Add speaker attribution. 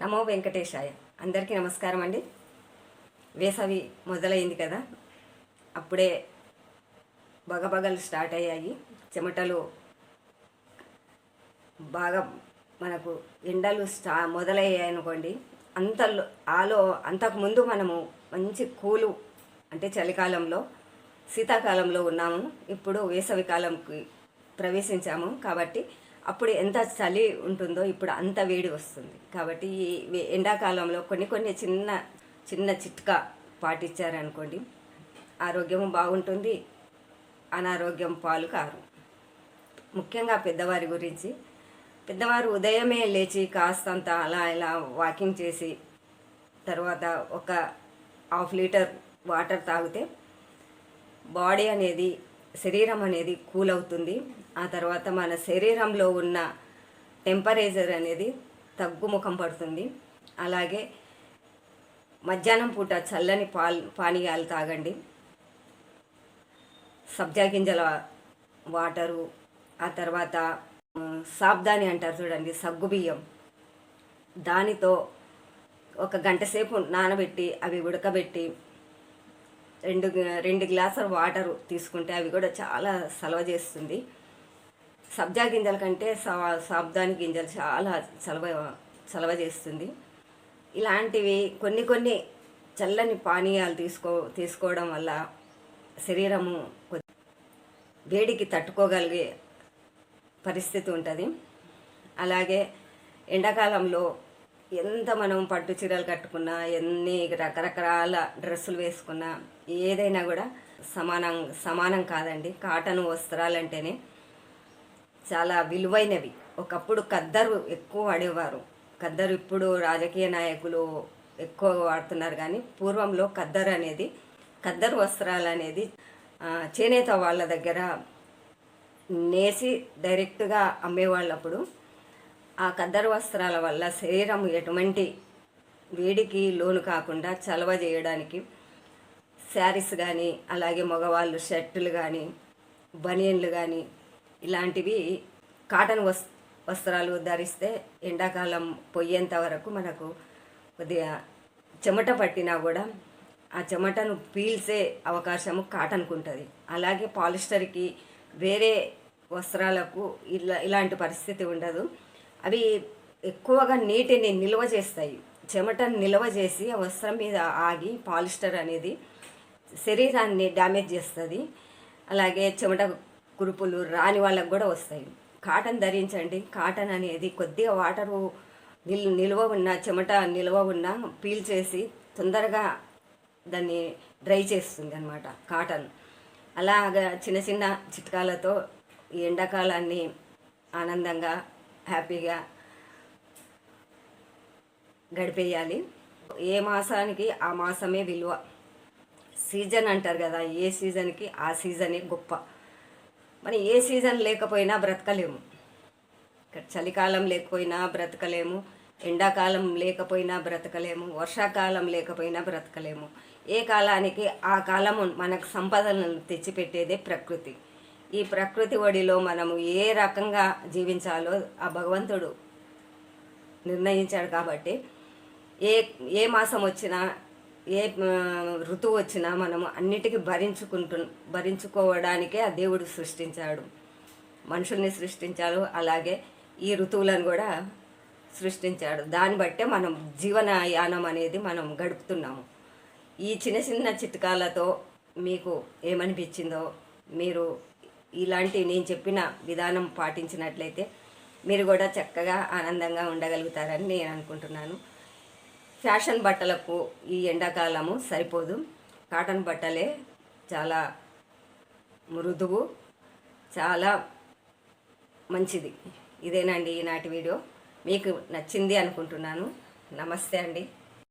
Speaker 1: నమో వెంకటేశాయ. అందరికీ నమస్కారం అండి. వేసవి మొదలైంది కదా. అప్పుడే బగబగలు స్టార్ట్ అయ్యాయి. చెమటలు బాగా మనకు ఎండలు స్టా మొదలయ్యాయి అనుకోండి. అంత ఆలో అంతకుముందు మనము మంచి కూలు అంటే చలికాలంలో శీతాకాలంలో ఉన్నాము. ఇప్పుడు వేసవి కాలంకి ప్రవేశించాము. కాబట్టి అప్పుడు ఎంత చలి ఉంటుందో ఇప్పుడు అంత వేడి వస్తుంది. కాబట్టి ఈ ఎండాకాలంలో కొన్ని కొన్ని చిన్న చిన్న చిట్కా పాటించారనుకోండి. ఆరోగ్యం బాగుంటుంది. అనారోగ్యం పాలు కారు. ముఖ్యంగా పెద్దవారి గురించి. పెద్దవారు ఉదయమే లేచి కాస్తంత అలా ఇలా వాకింగ్ చేసి తర్వాత ఒక హాఫ్ లీటర్ వాటర్ తాగితే బాడీ అనేది శరీరం అనేది కూల్ అవుతుంది. ఆ తర్వాత మన శరీరంలో ఉన్న టెంపరేచర్ అనేది తగ్గుముఖం పడుతుంది. అలాగే మధ్యాహ్నం పూట చల్లని పాలు పానీయాలు తాగండి. సబ్జా గింజల వాటరు ఆ తర్వాత సాబ్దాని అంటారు చూడండి సగ్గుబియ్యం దానితో ఒక గంట సేపు నానబెట్టి అవి ఉడకబెట్టి రెండు రెండు గ్లాసుల వాటర్ తీసుకుంటే అవి కూడా చాలా సలవ చేస్తుంది. సబ్జా గింజల కంటే సాబ్దాని గింజలు చాలా చలవ చలవ చేస్తుంది. ఇలాంటివి కొన్ని కొన్ని చల్లని పానీయాలు తీసుకో తీసుకోవడం వల్ల శరీరము కొద్ది వేడికి తట్టుకోగలిగే పరిస్థితి ఉంటుంది. అలాగే ఎండాకాలంలో ఎంత మనం పట్టు చీరలు కట్టుకున్నా ఎన్ని రకరకాల డ్రెస్సులు వేసుకున్నా ఏదైనా కూడా సమానం సమానం కాదండి. కాటన్ వస్త్రాలంటేనే చాలా విలువైనవి. ఒకప్పుడు కద్దరు ఎక్కువ వాడేవారు. కద్దరు ఇప్పుడు రాజకీయ నాయకులు ఎక్కువ వాడుతున్నారు కానీ పూర్వంలో కద్దరు అనేది కద్దరు వస్త్రాలు అనేది చేనేత వాళ్ళ దగ్గర నేసి డైరెక్ట్గా అమ్మేవాళ్ళప్పుడు అప్పుడు ఆ కద్దరు వస్త్రాల వల్ల శరీరం ఎటువంటి వేడికి లోను కాకుండా చలవ చేయడానికి శారీస్ కానీ అలాగే మగవాళ్ళు షర్టులు కానీ బనియన్లు కానీ ఇలాంటివి కాటన్ వస్ వస్త్రాలు ధరిస్తే ఎండాకాలం పోయేంత వరకు మనకు కొద్దిగా చెమట పట్టినా కూడా ఆ చెమటను పీల్చే అవకాశము కాటన్కు ఉంటుంది. అలాగే పాలిస్టర్కి వేరే వస్త్రాలకు ఇలా ఇలాంటి పరిస్థితి ఉండదు. అవి ఎక్కువగా నీటిని నిల్వ చేస్తాయి. చెమటను నిల్వ చేసి వస్త్రం మీద ఆగి పాలిస్టర్ అనేది శరీరాన్ని డ్యామేజ్ చేస్తుంది. అలాగే చెమట కురుపులు రాని వాళ్ళకు కూడా వస్తాయి. కాటన్ ధరించండి. కాటన్ అనేది కొద్దిగా వాటరు నిల్ నిల్వ ఉన్న చెమట నిల్వ ఉన్న పీల్ చేసి తొందరగా దాన్ని డ్రై చేస్తుంది అనమాట కాటన్. అలాగా చిన్న చిన్న చిట్కాలతో ఈ ఎండాకాలాన్ని ఆనందంగా హ్యాపీగా గడిపేయాలి. ఏ మాసానికి ఆ మాసమే విలువ. సీజన్ అంటారు కదా ఏ సీజన్కి ఆ సీజనే గొప్ప. మరి ఏ సీజన్ లేకపోయినా బ్రతకలేము. ఇక్కడ చలికాలం లేకపోయినా బ్రతకలేము. ఎండాకాలం లేకపోయినా బ్రతకలేము. వర్షాకాలం లేకపోయినా బ్రతకలేము. ఏ కాలానికి ఆ కాలము మనకు సంపదలను తెచ్చిపెట్టేదే ప్రకృతి. ఈ ప్రకృతి ఒడిలో మనము ఏ రకంగా జీవించాలో ఆ భగవంతుడు నిర్ణయించాడు కాబట్టి ఏ ఏ మాసం వచ్చినా ఏ ఋతువు వచ్చినా మనము అన్నిటికీ భరించుకుంటు భరించుకోవడానికే ఆ దేవుడు సృష్టించాడు. మనుషుల్ని సృష్టించాడు అలాగే ఈ ఋతువులను కూడా సృష్టించాడు. దాన్ని బట్టే మనం జీవనయానం అనేది మనం గడుపుతున్నాము. ఈ చిన్న చిన్న చిట్కాలతో మీకు ఏమనిపించిందో మీరు ఇలాంటి నేను చెప్పిన విధానం పాటించినట్లయితే మీరు కూడా చక్కగా ఆనందంగా ఉండగలుగుతారని నేను అనుకుంటున్నాను. ఫ్యాషన్ బట్టలకు ఈ ఎండాకాలము సరిపోదు. కాటన్ బట్టలే చాలా మృదువు చాలా మంచిది. ఇదేనండి ఈనాటి వీడియో. మీకు నచ్చింది అనుకుంటున్నాను. నమస్తే అండి.